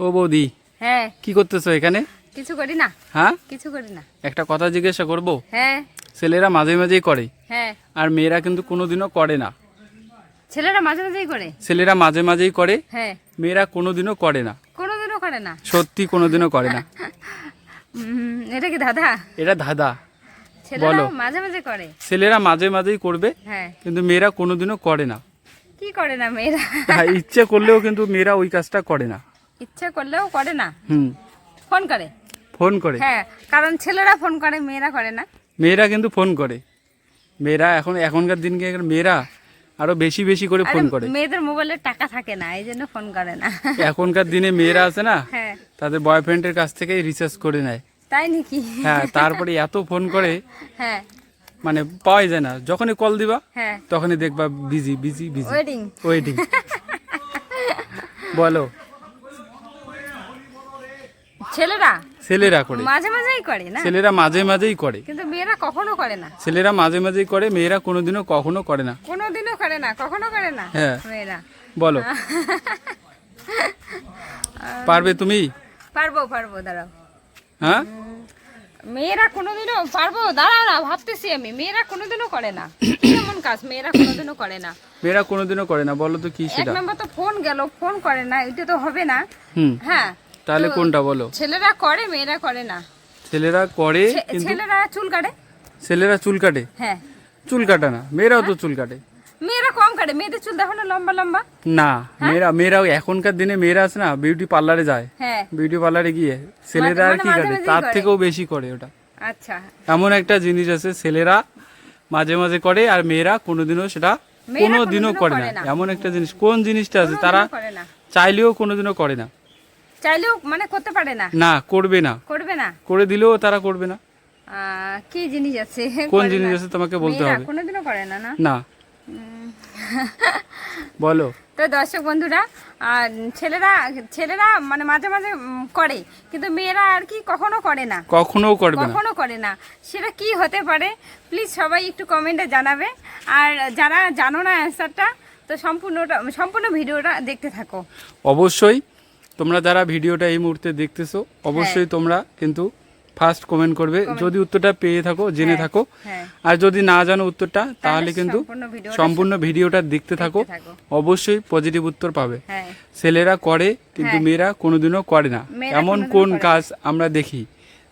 ও বৌদি হ্যাঁ। কি করতেছো এখানে? কিছু করি না। হ্যাঁ? কিছু করি না। একটা কথা জিজ্ঞাসা করব? হ্যাঁ। ছেলেরা মাঝে মাঝেই করে। হ্যাঁ। আর মেয়েরা কিন্তু কোনোদিনও করে না। ছেলেরা মাঝে মাঝেই করে। ছেলেরা মাঝে মাঝেই করে। হ্যাঁ। মেয়েরা কোনোদিনও করে না। কোনোদিনও করে না। সত্যি কোনোদিনও করে না। এটা কি দাদা এটা দাদা বলো। মাঝে মাঝে করে। ছেলেরা মাঝে মাঝেই করবে। হ্যাঁ। কিন্তু মেয়েরা কোনোদিনও করে না। কি করে না মেয়েরা? ইচ্ছে করলেও কিন্তু মেয়েরা ওই কাজটা করে না। ইচ্ছা করলেও করে না। হুম। ফোন করে। ফোন করে। হ্যাঁ কারণ ছেলেরা ফোন করে মেয়েরা করে না। মেয়েরা কিন্তু ফোন করে। মেয়েরা এখন এখনকার দিনকে মেয়েরা আরও বেশি বেশি করে ফোন করে। মেয়েদের মোবাইলে টাকা থাকে না এই জন্য ফোন করে না। এখনকার দিনে মেয়েরা আছে না হ্যাঁ। তাদের বয়ফ্রেন্ডের কাছ থেকে রিচার্জ করে নেয়। তাই নাকি? হ্যাঁ তারপরে এত ফোন করে হ্যাঁ। মানে পাওয়াই যায় না। যখনই কল দিবা হ্যাঁ। তখনই দেখবা busy busy busy wedding waiting বলো। ছেলেরা? ছেলেরা করে। মাঝে মাঝেই করে না? ছেলেরা মাঝে মাঝেই করে। কিন্তু মেয়েরা কখনো করে না। ছেলেরা মাঝে মাঝেই করে মেয়েরা কোনোদিনও কখনো করে না। কোনোদিনও করে না কখনো করে না হ্যাঁ। মেয়েরা। বলো। পারবে তুমি? পারব পারব দাঁড়াও। হ্যাঁ? মেয়েরা কোনোদিনও পারব দাঁড়াও না ভাবতেছি আমি। মেয়েরা কোনোদিনও করে না। এমন কাজ? মেয়েরা কোনোদিনও করে না। মেয়েরা কোনোদিনও করে না বলো তো কি এক সেটা? নম্বর তো ফোন গেল ফোন করে না এটা তো হবে না। হ্যাঁ তাহলে কোনটা বলো? ছেলেরা করে মেয়েরা করে না। ছেলেরা করে কিন্তু ছেলেরা চুল কাটে। ছেলেরা চুল কাটে? হ্যাঁ। চুল কাটে না মেয়েরাও তো চুল কাটে। মেয়েরা কম কাটে মেয়েদের চুল দেখো না লম্বা লম্বা। না মেয়েরা মেয়েরাও এখনকার দিনে মেয়েরা আছে না বিউটি পার্লারে যায়। হ্যাঁ। বিউটি পার্লারে গিয়ে ছেলেরা আর মানে কি কাটে? তার থেকেও বেশি করে ওটা। আচ্ছা। এমন একটা জিনিস আছে ছেলেরা মাঝে মাঝে করে আর মেয়েরা কোনোদিনও সেটা কোনোদিনও করে না। এমন একটা জিনিস। কোন জিনিসটা আছে? তারা চাইলেও কোনোদিনও করে না। চাইলেও মানে করতে পারে না। না করবে না। করবে না? করে দিলেও তারা করবে না। কি জিনিস আছে? কোন জিনিস আছে তোমাকে বলতে হবে? কোনোদিনও করে না না? না। বলো। তো দর্শক বন্ধুরা ছেলেরা ছেলেরা মানে মাঝে মাঝে করে। কিন্তু মেয়েরা আর কি কখনো করে না। কখনো করবে না। কখনো করে না। সেটা কি হতে পারে? প্লিজ সবাই একটু কমেন্টে জানাবে। আর যারা জানো না অ্যান্সারটা তো সম্পূর্ণটা সম্পূর্ণ ভিডিওটা দেখতে থাকো। অবশ্যই। তোমরা যারা ভিডিওটা এই মুহূর্তে দেখতেছো অবশ্যই হ্যাঁ। তোমরা কিন্তু ফার্স্ট কমেন্ট করবে। যদি উত্তরটা পেয়ে থাকো জেনে হ্যাঁ, থাকো হ্যাঁ। আর যদি না জানো উত্তরটা তাহলে কিন্তু সম্পূর্ণ ভিডিওটা দেখতে থাকো। অবশ্যই পজিটিভ উত্তর পাবে। ছেলেরা করে কিন্তু। মেয়েরা কোনোদিনও করে না। এমন কোন কাজ আমরা দেখি?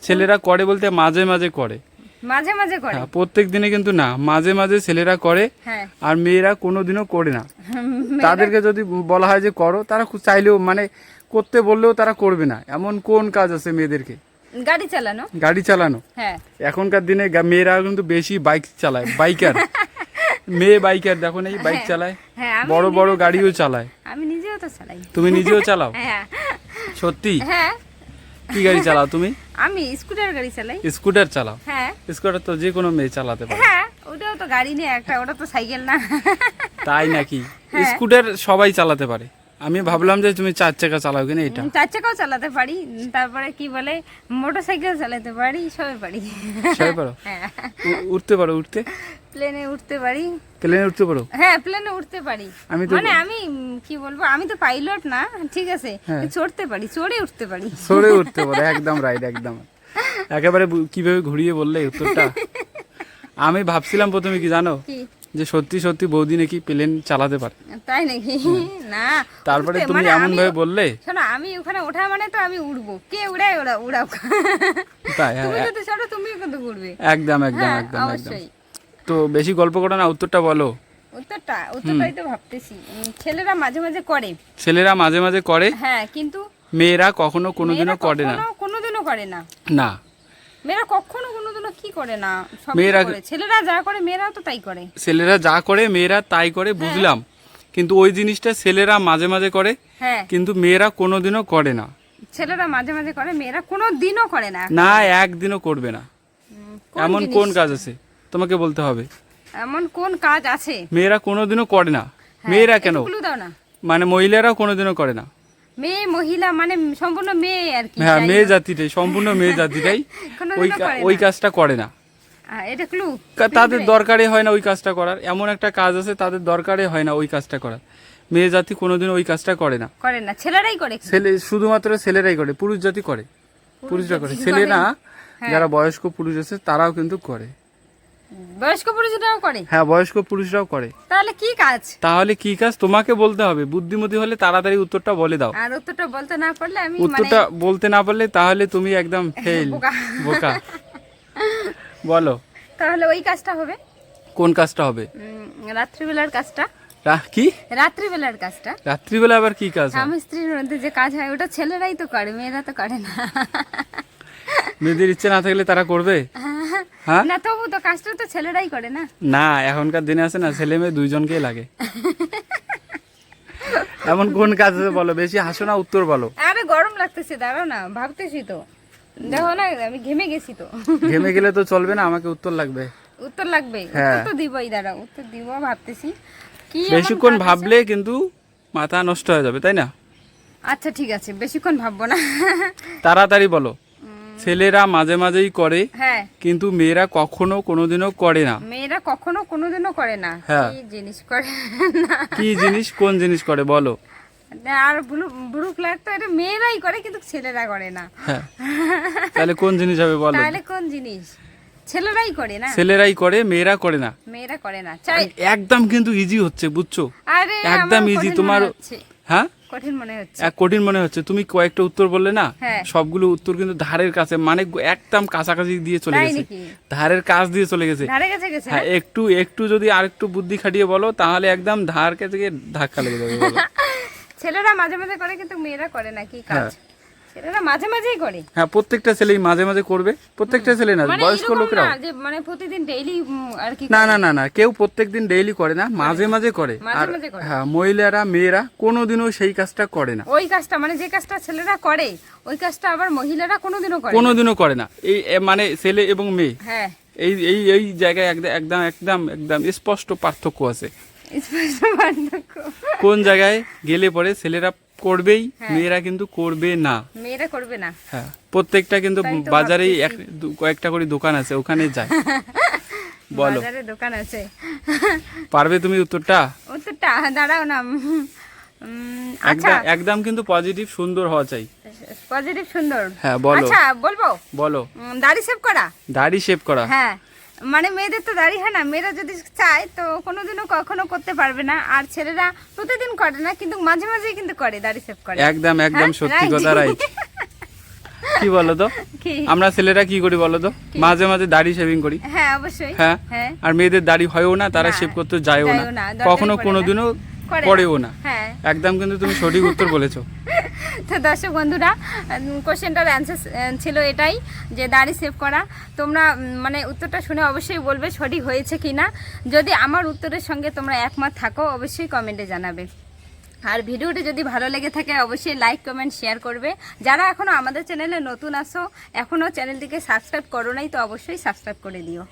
ছেলেরা করে বলতে মাঝে মাঝে করে। মাঝে মাঝে করে। প্রত্যেক দিনে কিন্তু না মাঝে মাঝে ছেলেরা করে আর মেয়েরা কোনোদিনও করে না। তাদেরকে যদি বলা হয় যে করো তারা খুব চাইলেও মানে করতে বললেও তারা করবে না। এমন কোন কাজ আছে মেয়েদেরকে? গাড়ি চালানো। গাড়ি চালানো? হ্যাঁ। এখনকার দিনে মেয়েরা কিন্তু বেশি বাইক চালায় বাইকার। মেয়ে বাইকার দেখো না এই বাইক চালায়। হ্যাঁ বড় বড় গাড়িও চালায়। আমি নিজেও তো চালাই। তুমি নিজেও চালাও? হ্যাঁ। সত্যি? হ্যাঁ। কি গাড়ি চালাও তুমি? আমি স্কুটার গাড়ি চালাই। স্কুটার চালাও? হ্যাঁ। স্কুটার তো যে কোনো মেয়ে চালাতে পারে। হ্যাঁ ওটাও তো গাড়ি নিয়ে একটা ওটা তো সাইকেল না। তাই নাকি? হ্যাঁ। স্কুটার সবাই চালাতে পারে। আমি ভাবলাম যে তুমি চার চাকা চালাও কিনা এটা। চার চাকাও চালাতে পারি তারপরে কি বলে মোটর সাইকেল চালাতে পারি সবই পারি। সবাই পারো? হ্যাঁ। উঠতে পারো উঠতে? প্লেনে উঠতে পারি। প্লেনে উঠতে পারো? হ্যাঁ প্লেনে উঠতে পারি। আমি তো- মানে আমি কি বলব আমি তো পাইলট না ঠিক আছে? হ্যাঁ। চড়তে পারি চড়ে উঠতে পারি। চড়ে উঠতে পারো একদম রাইট একদম। একেবারে কীভাবে ঘুরিয়ে বললে উত্তরটা? আমি ভাবছিলাম প্রথমে কি জানো? কি? যে সত্যি সত্যি বৌদি নাকি প্লেন চালাতে পারে। তাই নাকি? না তারপরে তুমি মানে এমন ভাবে বললে? শোনো আমি ওখানে ওঠা মানে তো আমি উড়বো। কে উড়াই ওরা উড়াও? তাই হ্যাঁ, তুমি যদি চড়ো তুমিও কিন্তু উড়বে। একদম একদম হ্যাঁ একদম একদম। তো বেশি গল্প করো না উত্তরটা বলো। উত্তরটা? উত্তরটাই তো ভাবতেছি। ছেলেরা মাঝে মাঝে করে। ছেলেরা মাঝে মাঝে করে? হ্যাঁ কিন্তু মেয়েরা কখনো কোনোদিনও করে না। কোনোদিনও করে না। না। মেয়েরা কখনো কোনোদিনও কি করে না? সব মেয়েরা- করে। ছেলেরা যা করে মেয়েরাও তো তাই করে। ছেলেরা যা করে মেয়েরা তাই করে বুঝলাম। কিন্তু ওই জিনিসটা ছেলেরা মাঝে মাঝে করে হ্যাঁ। কিন্তু মেয়েরা কোনোদিনও করে না। ছেলেরা মাঝে মাঝে করে মেয়েরা কোনো দিনও করে না। না একদিনও করবে না। উম, কোন এমন জিনিস? কোন কাজ আছে? তোমাকে বলতে হবে। এমন কোন কাজ আছে? মেয়েরা কোনোদিনও করে না। হ্যাঁ, মেয়েরা কেন? একটু দাও না। মানে মহিলারাও কোনোদিনও করে না। মেয়ে মহিলা মানে সম্পূর্ণ মেয়ে আর কি হ্যাঁ মেয়ে জাতিটাই সম্পূর্ণ মেয়ে জাতিটাই ওই ওই কাজটা করে না। এটা ক্লু তাদের দরকারই হয় না ওই কাজটা করার। এমন একটা কাজ আছে তাদের দরকারে হয় না ওই কাজটা করার। মেয়ে জাতি কোনোদিন ওই কাজটা করে না। করে না ছেলেরাই করে ছেলে শুধুমাত্র ছেলেরাই করে পুরুষ জাতি করে। পুরুষরা করে। ছেলে না হ্যাঁ। যারা বয়স্ক পুরুষ আছে তারাও কিন্তু করে। বয়স্ক পুরুষরাও করে? হ্যাঁ বয়স্ক পুরুষরাও করে। তাহলে কি কাজ? তাহলে কি কাজ? তোমাকে বলতে হবে। বুদ্ধিমতী হলে তাড়াতাড়ি উত্তরটা বলে দাও। আর উত্তরটা বলতে না পারলে আমি মানে উত্তরটা বলতে না পারলে তাহলে তুমি একদম ফেল বোকা। বলো। তাহলে ওই কাজটা হবে? কোন কাজটা হবে? রাত্রিবেলার কাজটা। কি? রাত্রিবেলার কাজটা। রাত্রিবেলা আবার কি কাজ স্বামী স্ত্রীর মধ্যে যে কাজ হয় ওটা ছেলেরাই তো করে মেয়েরা তো করে না। মেয়েদের ইচ্ছে না থাকলে তারা করবে? হ্যাঁ? না তবু তো কাজটা তো ছেলেরাই করে না। না এখনকার দিনে আছে না ছেলে মেয়ে দুইজনকেই লাগে। এমন কোন কাজ বলো বেশি হাসো না উত্তর বলো। আরে গরম লাগতেছে দাঁড়াও না ভাবতেছি তো। দেখো না আমি ঘেমে গেছি তো। ঘেমে গেলে তো চলবে না আমাকে উত্তর লাগবে। উত্তর লাগবে হ্যাঁ। উত্তর তো দিবই দাঁড়াও উত্তর দিব ভাবতেছি। কি বেশিক্ষণ ভাবলে কিন্তু মাথা নষ্ট হয়ে যাবে তাই না? আচ্ছা ঠিক আছে বেশিক্ষণ ভাববো না। তাড়াতাড়ি বলো। ছেলেরা মাঝে মাঝেই করে হ্যাঁ। কিন্তু মেয়েরা কখনো কোনোদিনও করে না। মেয়েরা কখনো কোনোদিনও করে না। হ্যাঁ। কি জিনিস করে না। কি জিনিস কোন জিনিস করে বলো। আর ব্লু ব্লু ফ্ল্যাগ তো এটা মেয়েরাই করে কিন্তু ছেলেরা করে না। হ্যাঁ। তাহলে কোন জিনিস হবে বলো। তাহলে কোন জিনিস? ছেলেরাই করে না। ছেলেরাই করে মেয়েরা করে না। মেয়েরা করে না। চাই একদম কিন্তু ইজি হচ্ছে বুঝছ? আরে একদম কঠিন তোমার-। হ্যাঁ? কঠিন মনে হচ্ছে। কঠিন মনে হচ্ছে। তুমি কয়েকটা উত্তর বললে না হ্যাঁ। সবগুলো উত্তর কিন্তু ধারের কাছে মানে একদম কাছাকাছি দিয়ে চলে গেছে। ধারের কাছ দিয়ে চলে গেছে। হ্যাঁ একটু একটু যদি আরেকটু বুদ্ধি খাটিয়ে বলো তাহলে একদম ধার কাছে ধাক্কা লেগে যাবে ছেলেরা মাঝে মাঝে করে কিন্তু মেয়েরা করে না কি কাজ? হ্যাঁ। ছেলেরা মাঝে মাঝেই করে। হ্যাঁ প্রত্যেকটা ছেলেই মাঝে মাঝে করবে। প্রত্যেকটা ছেলে না মানে বয়স্ক মানে প্রতিদিন ডেইলি আর কি না না না না কেউ প্রত্যেকদিন ডেইলি করে না মাঝে মাঝে করে। আর হ্যাঁ মহিলারা মেয়েরা কোনোদিনও সেই কাজটা করে না। ওই কাজটা মানে যে কাজটা ছেলেরা করে ওই কাজটা আবার মহিলারা কোনোদিনও করে কোনোদিনও করে না। এই মানে ছেলে এবং মেয়ে। হ্যাঁ। এই এই এই জায়গায় একদম একদম একদম একদম স্পষ্ট পার্থক্য আছে। স্পষ্ট পার্থক্য। কোন জায়গায় গেলে পরে ছেলেরা করবেই হ্যাঁ। মেয়েরা কিন্তু করবে না। মেয়েরা করবে না। হ্যাঁ প্রত্যেকটা কিন্তু বাজারেই কয়েকটা করে দোকান আছে ওখানে যায়। বলো। বাজারে দোকান আছে। পারবে তুমি উত্তরটা? উত্তরটা দাঁড়াও না। আচ্ছা। একদম একদম কিন্তু পজিটিভ সুন্দর হওয়া চাই। পজিটিভ সুন্দর। হ্যাঁ বলো। আচ্ছা বলব? বলো। দাড়ি সেভ করা? দাড়ি শেভ করা? হ্যাঁ। মানে মেয়েদের তো দাড়ি হয় না? মেয়েরা যদি চায় তো কোনোদিনও কখনো করতে পারবে না। আর ছেলেরা প্রতিদিন করে না কিন্তু মাঝে মাঝে কিন্তু করে দাড়ি সেভ করে। একদম একদম হ্যাঁ, সত্যি কথা রাইট। কি বলো তো? আমরা ছেলেরা কি করি বলো তো? মাঝে মাঝে দাড়ি শেভিং করি। হ্যাঁ অবশ্যই। হ্যাঁ? হ্যাঁ। আর মেয়েদের দাড়ি হয়ও না তারা শেভ করতে যায়ও না। কখনো। কোনোদিনও। করেও না। হ্যাঁ। একদম কিন্তু তুমি সঠিক উত্তর বলেছ। তো দর্শক বন্ধুরা কোশ্চেনটার অ্যান্সার ছিল এটাই যে দাড়ি সেভ করা। তোমরা মানে উত্তরটা শুনে অবশ্যই বলবে সঠিক হয়েছে কি না যদি আমার উত্তরের সঙ্গে তোমরা একমত থাকো অবশ্যই কমেন্টে জানাবে। আর ভিডিওটি যদি ভালো লেগে থাকে অবশ্যই লাইক কমেন্ট শেয়ার করবে। যারা এখনও আমাদের চ্যানেলে নতুন আসো এখনও চ্যানেলটিকে সাবস্ক্রাইব করো নাই তো অবশ্যই সাবস্ক্রাইব করে দিও।